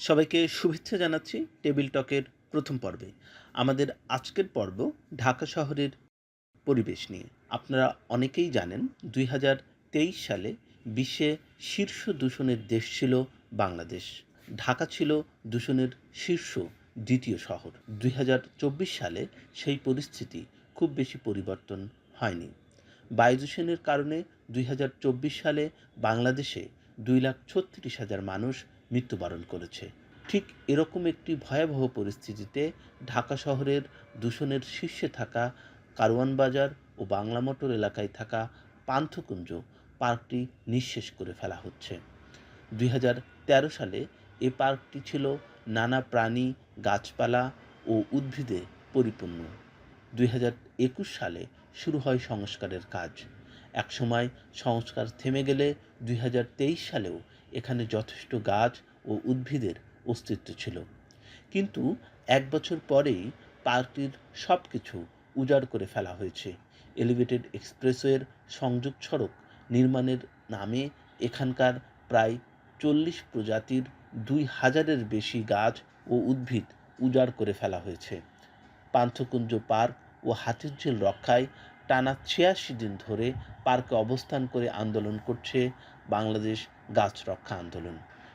সবাইকে শুভেচ্ছা জানাচ্ছি টেবিল টকের প্রথম পর্বে। আমাদের আজকের পর্ব ঢাকা শহরের পরিবেশ নিয়ে। আপনারা অনেকেই জানেন, দুই হাজার তেইশ সালে বিশ্বে শীর্ষ দূষণের দেশ ছিল বাংলাদেশ। ঢাকা ছিল দূষণের শীর্ষ দ্বিতীয় শহর। দুই হাজার চব্বিশ সালে সেই পরিস্থিতি খুব বেশি পরিবর্তন হয়নি। বায়ু দূষণের কারণে দুই হাজার চব্বিশ সালে বাংলাদেশে দুই লাখ ছত্রিশ হাজার মানুষ মৃত্যুবরণ করেছে। ঠিক এরকম একটি ভয়াবহ পরিস্থিতিতে ঢাকা শহরের দূষণের শীর্ষে থাকা কারওয়ান বাজার ও বাংলা মোটর এলাকায় থাকা পান্থকুঞ্জ পার্কটি নিঃশেষ করে ফেলা হচ্ছে। দুই সালে এ পার্কটি ছিল নানা প্রাণী, গাছপালা ও উদ্ভিদে পরিপূর্ণ। দুই সালে শুরু হয় সংস্কারের কাজ। একসময় সংস্কার থেমে গেলে দুই হাজার তেইশ সালেও এখানে যথেষ্ট গাছ ও উদ্ভিদের অস্তিত্ব ছিল। কিন্তু এক বছর পরেই পার্কটির সব কিছু উজাড় করে ফেলা হয়েছে। এলিভেটেড এক্সপ্রেসওয়ের সংযোগ সড়ক নির্মাণের নামে এখানকার প্রায় চল্লিশ প্রজাতির দুই হাজারের বেশি গাছ ও উদ্ভিদ উজাড় করে ফেলা হয়েছে। পান্থকুঞ্জ পার্ক ও হাতির হাতিরঝিল রক্ষায় টানা ছিয়াশি দিন ধরে পার্কে অবস্থান করে আন্দোলন করছে বাংলাদেশ গাছ রক্ষা আন্দোলন।